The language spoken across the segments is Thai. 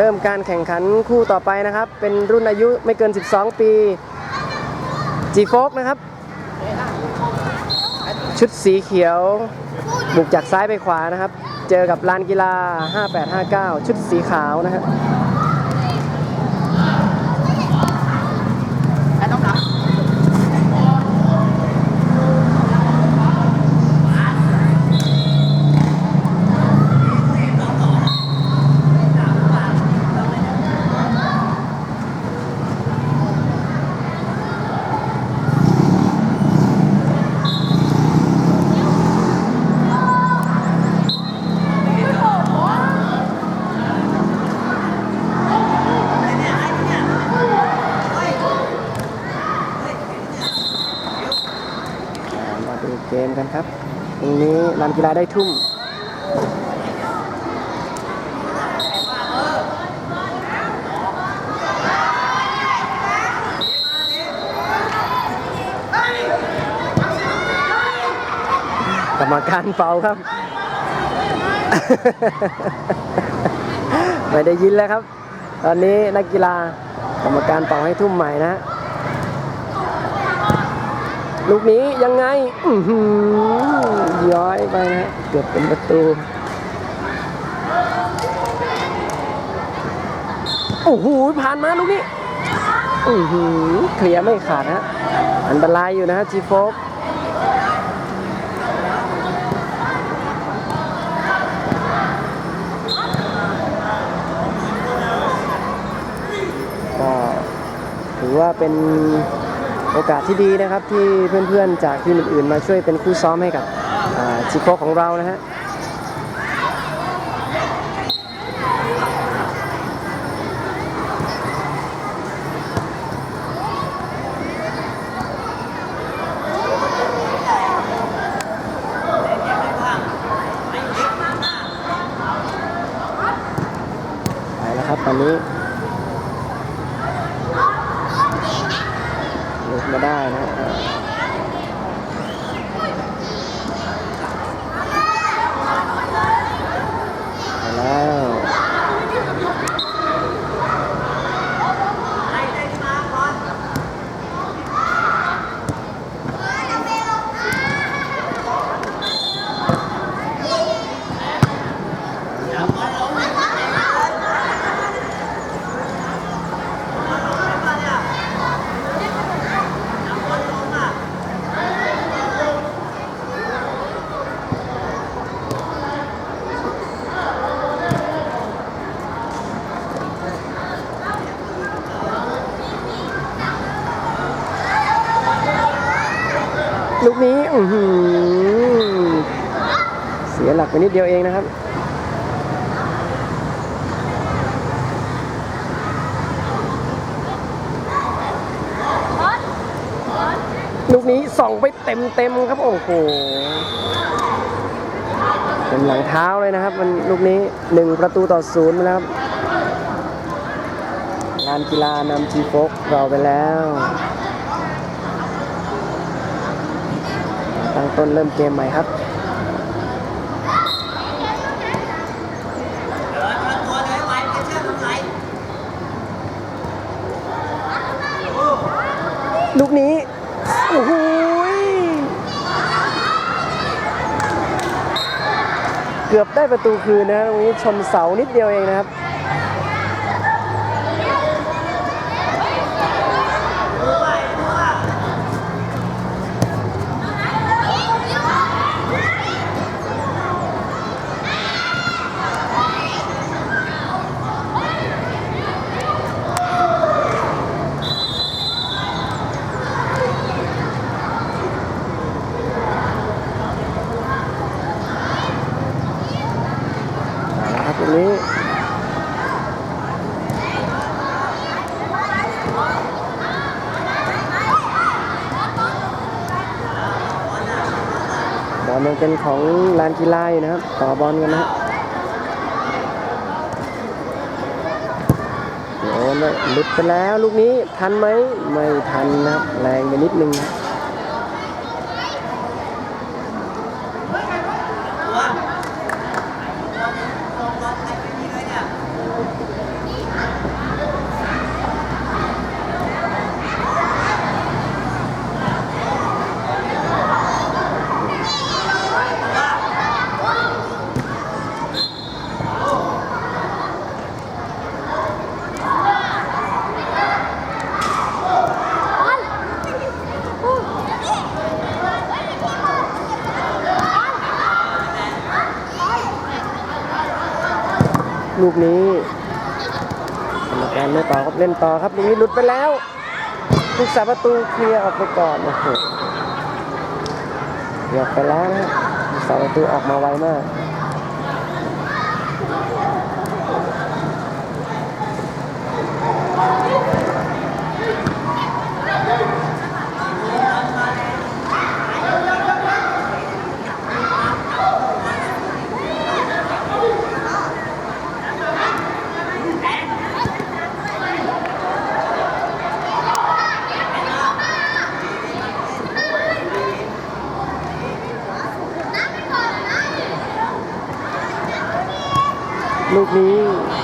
ริ่มการแข่งขันคู่ต่อไปนะครับ เป็นรุ่นอายุไม่เกิน 12 ปีจีโฟกนะครับ ชุดสีเขียว บุกจากซ้ายไปขวานะครับ เจอกับลานกีฬา 5859 ชุดสีขาวนะครับ มกันครับตรงนี้ลานกีฬาได้ทุ่มกรรมการเป่าครับ ไม่ได้ยินแล้วครับ ตอนนี้นักกีฬากรรมการเป่าให้ทุ่มใหม่นะ ลูกนี้ยังไง อื้อหือย้อยไปนะ เกือบเป็นประตู โอ้โห ผ่านมาลูกนี้ อือหือเคลียร์ไม่ขาดฮะอันตรายอยู่นะฮะจีโฟกก็ถือว่าเป็น โอกาสที่ดีนะครับที่เพื่อนๆจากทีมอื่นๆ มาช่วยเป็นคู่ซ้อมให้กับจีโฟกของเรานะฮะไปแล้วครับตอนนี้ลุก มาได้นะ ลูกนี้อืเสียหลักไปนิดเดียวเองนะครับ ลูกนี้ส่องไปเต็มเต็มครับ โอ้โหเต็มหลังเท้าเลยนะครับ มันลูกนี้หนึ่งประตูต่อศูนย์ไปแล้วครับงานกีฬานำทีโฟกเราไปแล้ว ต้นเริ่มเกมใหม่ครับลูกนี้ โอ้โหเกือบได้ประตูคืนนะครับตรงนี้ชนเสานิดเดียวเองนะครับ เอาละครับตรงนี้บอล ยังเป็นของลานกีฬาอยู่นะครับ ต่อบอลกันนะโดนลุดไปแล้วลูกนี้ทันไหมไม่ทันนะครับ แรงไปนิดนึงนะ ลูกนี้กรรมการไม่ต่อครับเล่นต่อครับลูกนี้หลุดไปแล้วลูกสาประตูเคลียร์ออกไปก่อนโอ้โหเกือกไปแล้วนะสาประตูออกมาไวมากนี้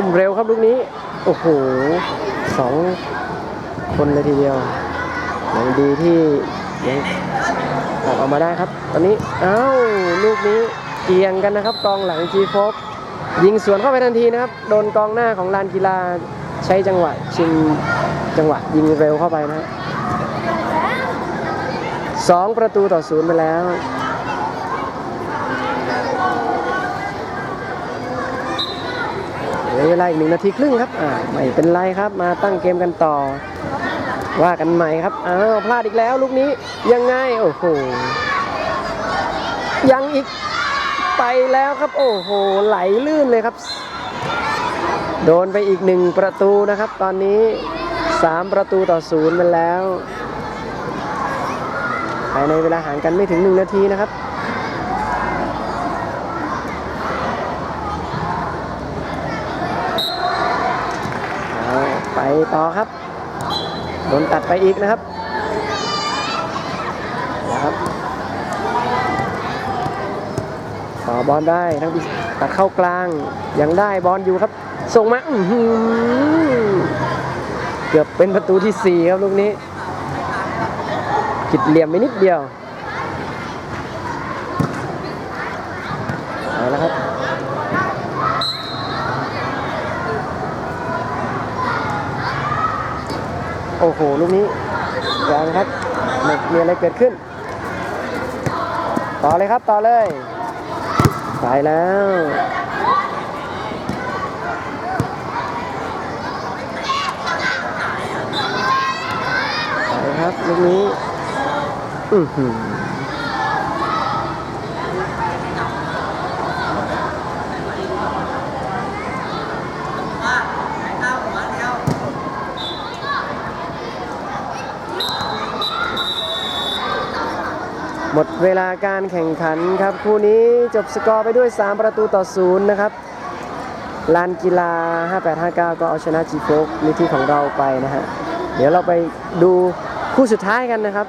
ทุ่มเร็วครับลูกนี้ โอ้โหสองคนเลยทีเดียวยังดีที่ยังออกออกมาได้ครับ ตอนนี้อ้าวลูกนี้เอียงกันนะครับ กองหลังจีโฟกยิงสวนเข้าไปทันทีนะครับ โดนกองหน้าของลานกีฬาใช้จังหวะชิงจังหวะยิงเร็วเข้าไปนะสองประตูต่อศูนย์ไปแล้ว เห ลือเวลาอีกหนึ่งนาทีครึ่งครับอ่าไม่เป็นไรครับมาตั้งเกมกันต่อ ว่ากันใหม่ครับอ้าวพลาดอีกแล้วลูกนี้ยังไงโอ้โหยังอีกไปแล้วครับ โอ้โหไหลลื่นเลยครับ โดนไปอีกหนึ่งประตูนะครับ ตอนนี้สามประตูต่อศูนย์มันแล้วภายในเวลาห่างกันไม่ถึงหนึ่งนาทีนะครับ เอาไป ต่อครับโดนตัดไปอีกนะครับนะครับต่อบอลได้ทั้งตัดเข้ากลางยังได้บอลอยู่ครับ ส่งมาเกือบเป็นประตูที่ 4 ครับลูกนี้ผิดเหลี่ยมไปนิดเดียวเอาละครับ โอ้โห ลูกนี้ยังครับไม่มีอะไรเกิดขึ้น ต่อเลยครับต่อเลยไปแล้วไปครับลูกนี้ อือหือ หมดเวลาการแข่งขันครับ คู่นี้จบสกอร์ไปด้วย 3 ประตูต่อศูนย์นะครับลานกีฬา 5859 ก็เอาชนะจีโฟกนิธิของเราไปนะฮะ เดี๋ยวเราไปดูคู่สุดท้ายกันนะครับ